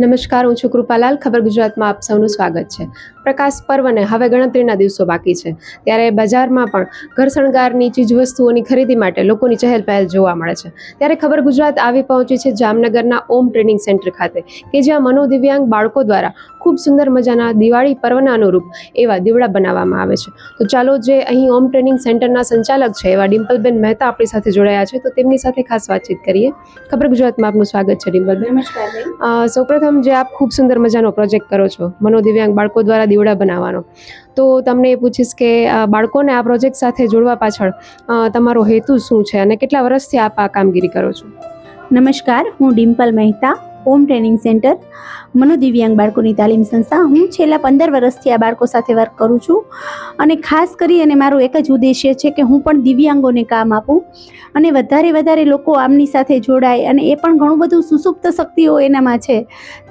નમસ્કાર હું છું કૃપાલાલ. ખબર ગુજરાતમાં આપ સૌનું સ્વાગત છે. પ્રકાશ પર્વને હવે ગણતરીના દિવસો બાકી છે. ત્યારે બજારમાં પણ ઘર શણગારની ચીજવસ્તુઓની ખરીદી માટે લોકોની ચહેલ પહેલ જોવા મળે છે. ત્યારે ખબર ગુજરાત આવી પહોંચી છે જામનગરના ઓમ ટ્રેનિંગ સેન્ટર ખાતે કે જ્યાં મનોદિવ્યાંગ બાળકો દ્વારા ખૂબ સુંદર મજાના દિવાળી પર્વના અનુરૂપ એવા દીવડા બનાવવામાં આવે છે. તો ચાલો જે અહીં ઓમ ટ્રેનિંગ સેન્ટરના સંચાલક છે એવા ડિમ્પલબેન મહેતા આપણી સાથે જોડાયા છે. તો તેમની સાથે ખાસ વાતચીત કરીએ. ખબર ગુજરાતમાં આપનું સ્વાગત છે ડિમ્પલબેન. નમસ્કાર અ, સૌપ્રથમ જે આપ ખૂબ સુંદર મજાનો પ્રોજેક્ટ કરો છો, મનોદિવ્યાંગ બાળકો દ્વારા દીવડા બનાવવાનો. તો તમને એ પૂછીશ કે બાળકોને આ પ્રોજેક્ટ સાથે જોડવા પાછળ તમારો હેતુ શું છે અને કેટલા વર્ષથી આપ આ કામગીરી કરો છો? નમસ્કાર, હું Dimple Mehta home training centre. મનોદિવ્યાંગ બાળકોની તાલીમ સંસ્થા. હું છેલ્લા પંદર વર્ષથી આ બાળકો સાથે વર્ક કરું છું અને ખાસ કરી અને મારો એક જ ઉદ્દેશ્ય છે કે હું પણ દિવ્યાંગોને કામ આપું અને વધારે વધારે લોકો આમની સાથે જોડાય અને એ પણ ઘણું બધું સુસુપ્ત શક્તિઓ એનામાં છે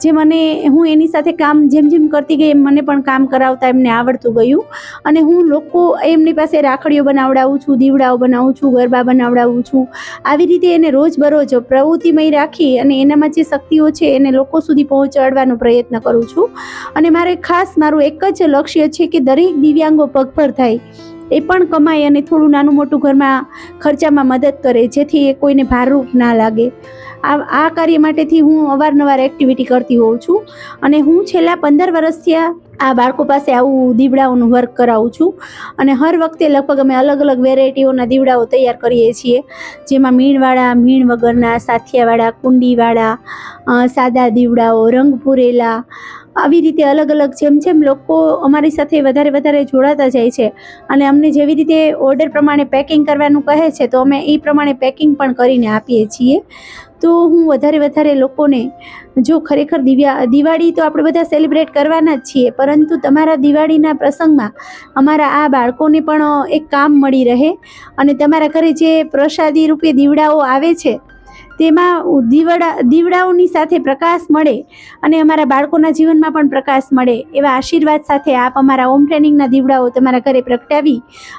જે મને હું એની સાથે કામ જેમ જેમ કરતી ગઈ એમ મને પણ કામ કરાવતા એમને આવડતું ગયું અને હું લોકો એમની પાસે રાખડીઓ બનાવડાવું છું, દીવડાઓ બનાવું છું, ગરબા બનાવડાવું છું. આવી રીતે એને રોજબરોજ પ્રવૃત્તિમય રાખી અને એનામાં જે શક્તિઓ છે એને લોકો સુધી પહોંચાડવાનો પ્રયત્ન કરું છું. અને મારે ખાસ મારું એક જ લક્ષ્ય છે કે દરેક દિવ્યાંગો પગભર થાય. એ પણ કમાય અને થોડું નાનું મોટું ઘરમાં ખર્ચામાં મદદ કરે, જેથી એ કોઈને ભારરૂપ ના લાગે. આ આ કાર્ય માટેથી હું અવારનવાર એક્ટિવિટી કરતી હોઉં છું. અને હું છેલ્લા પંદર વર્ષથી આ આ બાળકો પાસે આવું દીવડાઓનું વર્ક કરાવું છું. અને હર વખતે લગભગ અમે અલગ અલગ વેરાયટીઓના દીવડાઓ તૈયાર કરીએ છીએ. જેમાં મીણવાળા, મીણ વગરના, સાથિયાવાળા, કુંડીવાળા સાદા દીવડાઓ, રંગ પૂરેલા આવી રીતે અલગ અલગ જેમ જેમ લોકો અમારી સાથે વધારે વધારે જોડાતા જાય છે અને અમને જેવી રીતે ઓર્ડર પ્રમાણે પેકિંગ કરવાનું કહે છે, તો અમે એ પ્રમાણે પેકિંગ પણ કરીને આપીએ છીએ. તો હું વધારે વધારે લોકોને, જો ખરેખર દિવ્યા, દિવાળી તો આપણે બધા સેલિબ્રેટ કરવાના જ છીએ, પરંતુ તમારા દિવાળીના પ્રસંગમાં અમારા આ બાળકોને પણ એક કામ મળી રહે અને તમારા ઘરે જે પ્રસાદી રૂપે દીવડાઓ આવે છે તેમાં દીવડા, દીવડાઓની સાથે પ્રકાશ મળે અને અમારા બાળકોના જીવનમાં પણ પ્રકાશ મળે એવા આશીર્વાદ સાથે આપ અમારા હોમ ટ્રેનિંગના દીવડાઓ તમારા ઘરે પ્રગટાવી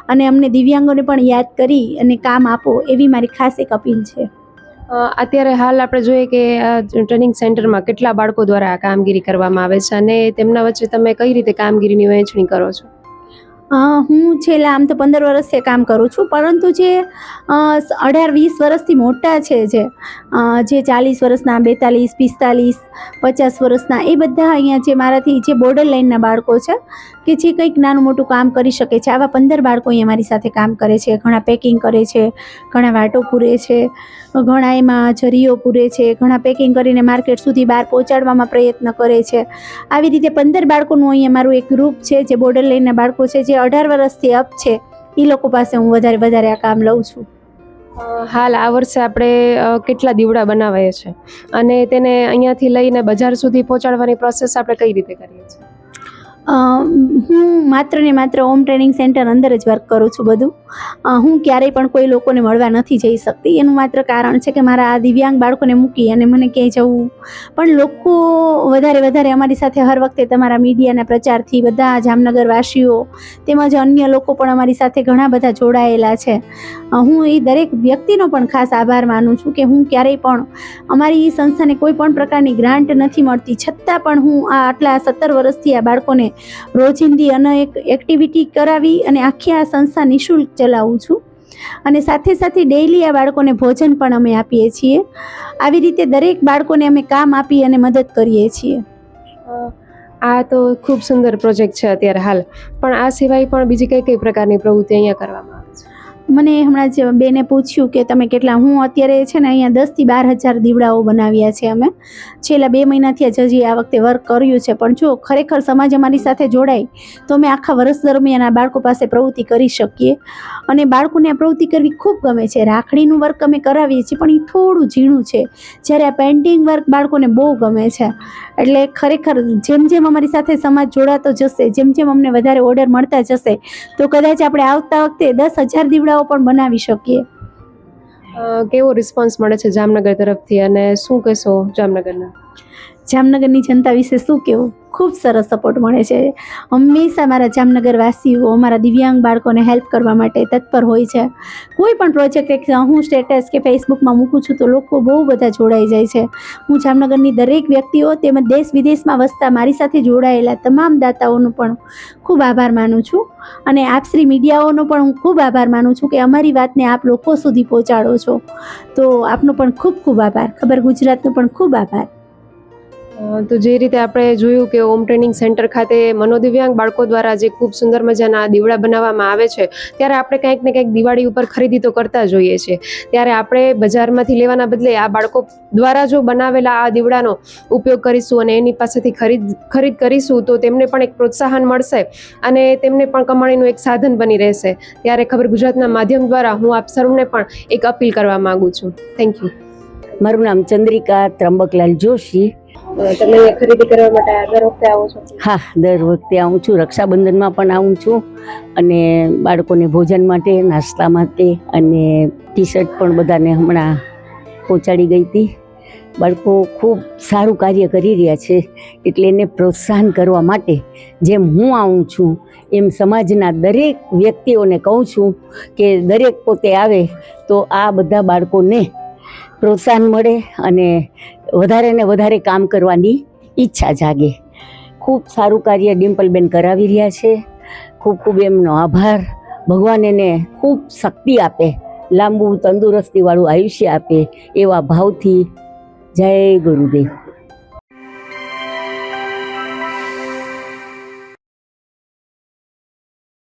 અને અમને દિવ્યાંગોને પણ યાદ કરી અને કામ આપો એવી મારી ખાસ એક અપીલ છે. અત્યારે હાલ આપણે જોઈએ કે ટ્રેનિંગ સેન્ટરમાં કેટલા બાળકો દ્વારા કામગીરી કરવામાં આવે છે અને તેમના વચ્ચે તમે કઈ રીતે કામગીરીની વહેંચણી કરો છો? હું છેલ્લા આમ તો પંદર વર્ષથી કામ કરું છું, પરંતુ જે અઢાર વીસ વર્ષથી મોટા છે જે જે ચાલીસ વર્ષના, બેતાલીસ, પિસ્તાલીસ, પચાસ વર્ષના, એ બધા અહીંયા જે મારાથી જે બોર્ડર લાઇનના બાળકો છે, કે જે કંઈક નાનું મોટું કામ કરી શકે છે, આવા પંદર બાળકો અહીંયા મારી સાથે કામ કરે છે, ઘણા પેકિંગ કરે છે, ઘણા વાટો પૂરે છે, ઘણા એમાં જરીઓ પૂરે છે, ઘણા પેકિંગ કરીને માર્કેટ સુધી બહાર પહોંચાડવામાં પ્રયત્ન કરે છે. આવી રીતે પંદર બાળકોનું અહીંયા મારું એક ગ્રુપ છે, જે બોર્ડર લાઇનના બાળકો છે, જે અઢાર વર્ષથી અપ છે. એ લોકો પાસે હું વધારે વધારે આ કામ લઉં છું. હાલ આ વર્ષે આપણે કેટલા દીવડા બનાવીએ છીએ અને તેને અહીંયાથી લઈને બજાર સુધી પહોંચાડવાની પ્રોસેસ આપણે કઈ રીતે કરીએ છીએ? હું માત્ર ને માત્ર હોમ ટ્રેનિંગ સેન્ટર અંદર જ વર્ક કરું છું બધું. હું ક્યારેય પણ કોઈ લોકોને મળવા નથી જઈ શકતી. એનું માત્ર કારણ છે કે મારા આ દિવ્યાંગ બાળકોને મૂકી અને મને ક્યાંય જવું. પણ લોકો વધારે વધારે અમારી સાથે હર વખતે તમારા મીડિયાના પ્રચારથી બધા જામનગરવાસીઓ તેમજ અન્ય લોકો પણ અમારી સાથે ઘણા બધા જોડાયેલા છે. હું એ દરેક વ્યક્તિનો પણ ખાસ આભાર માનું છું કે હું ક્યારેય પણ અમારી સંસ્થાને કોઈ પણ પ્રકારની ગ્રાન્ટ નથી મળતી. છતાં પણ હું આ આટલા સત્તર વર્ષથી આ બાળકોને રોજિંદી અનેક એક્ટિવિટી કરાવી અને આખી આ સંસ્થા નિઃશુલ્ક ચલાવું છું. અને સાથે સાથે ડેઇલી આ બાળકોને ભોજન પણ અમે આપીએ છીએ. આવી રીતે દરેક બાળકોને અમે કામ આપી અને મદદ કરીએ છીએ. આ તો ખૂબ સુંદર પ્રોજેક્ટ છે અત્યારે હાલ. પણ આ સિવાય પણ બીજી કઈ કઈ પ્રકારની પ્રવૃત્તિ અહીંયા કરવામાં મને હમણાં જ બેને પૂછ્યું કે તમે કેટલા, હું અત્યારે છે ને અહીંયા દસથી બાર હજાર દીવડાઓ બનાવ્યા છે અમે. છેલ્લા બે મહિનાથી જ હજી આ વખતે વર્ક કર્યું છે. પણ જો ખરેખર સમાજ અમારી સાથે જોડાય, તો અમે આખા વર્ષ દરમિયાન આ બાળકો પાસે પ્રવૃત્તિ કરી શકીએ. અને બાળકોને આ પ્રવૃત્તિ કરવી ખૂબ ગમે છે. રાખડીનું વર્ક અમે કરાવીએ છીએ, પણ એ થોડું ઝીણું છે. જ્યારે આ પેઇન્ટિંગ વર્ક બાળકોને બહુ ગમે છે. એટલે ખરેખર જેમ જેમ અમારી સાથે સમાજ જોડાતો જશે, જેમ જેમ અમને વધારે ઓર્ડર મળતા જશે, તો કદાચ આપણે આવતા વખતે દસ હજાર દીવડાઓ પણ બનાવી શકીએ. કેવો રિસ્પોન્સ મળે છે જામનગર તરફથી અને શું કહેશો જામનગરના? જામનગરની જનતા વિશે શું કહેવું? ખૂબ સરસ સપોર્ટ મળે છે. હંમેશા મારા જામનગરવાસીઓ અમારા દિવ્યાંગ બાળકોને હેલ્પ કરવા માટે તત્પર હોય છે. કોઈ પણ પ્રોજેક્ટ એક હું સ્ટેટસ કે ફેસબુકમાં મૂકું છું તો લોકો બહુ બધા જોડાઈ જાય છે. હું જામનગરની દરેક વ્યક્તિઓ તેમજ દેશ વિદેશમાં વસતા મારી સાથે જોડાયેલા તમામ દાતાઓનો પણ ખૂબ આભાર માનું છું. અને આપશ્રી મીડિયાઓનો પણ હું ખૂબ આભાર માનું છું કે અમારી વાતને આપ લોકો સુધી પહોંચાડો છો. તો આપનો પણ ખૂબ ખૂબ આભાર. ખબર ગુજરાતનો પણ ખૂબ આભાર. તો જે રીતે આપણે જોયું કે હોમ ટ્રેનિંગ સેન્ટર ખાતે મનોદિવ્યાંગ બાળકો દ્વારા જે ખૂબ સુંદર મજાના દીવડા બનાવવામાં આવે છે, ત્યારે આપણે કંઈક ને કંઈક દિવાળી ઉપર ખરીદી તો કરતા જોઈએ છીએ ત્યારે આપણે બજારમાંથી લેવાના બદલે આ બાળકો દ્વારા જો બનાવેલા આ દીવડાનો ઉપયોગ કરીશું અને એની પાસેથી ખરીદ ખરીદ કરીશું, તો તેમને પણ એક પ્રોત્સાહન મળશે અને તેમને પણ કમાણીનું એક સાધન બની રહેશે. ત્યારે ખબર ગુજરાતના માધ્યમ દ્વારા હું આપ સર્વને પણ એક અપીલ કરવા માગું છું. થેન્ક યુ મારું નામ ચંદ્રિકા ત્રંબકલાલ જોશી. તમે ખરીદી કરવા માટે દર વખતે આવો છો? હા, દર વખતે આવું છું. રક્ષાબંધનમાં પણ આવું છું. અને બાળકોને ભોજન માટે, નાસ્તા માટે અને ટી શર્ટ પણ બધાને હમણાં પહોંચાડી ગઈ હતી. બાળકો ખૂબ સારું કાર્ય કરી રહ્યા છે. એટલે એને પ્રોત્સાહન કરવા માટે જેમ હું આવું છું, એમ સમાજના દરેક વ્યક્તિઓને કહું છું કે દરેક પોતે આવે તો આ બધા બાળકોને પ્રોત્સાહન મળે અને વધારે ને વધારે કામ કરવાની ઈચ્છા જાગે. ખૂબ સારું કાર્ય ડિમ્પલબેન કરાવી રહ્યા છે. ખૂબ ખૂબ એમનો આભાર. ભગવાન એને ખૂબ શક્તિ આપે. લાંબુ તંદુરસ્તીવાળું આયુષ્ય આપે એવા ભાવથી જય ગુરુદેવ.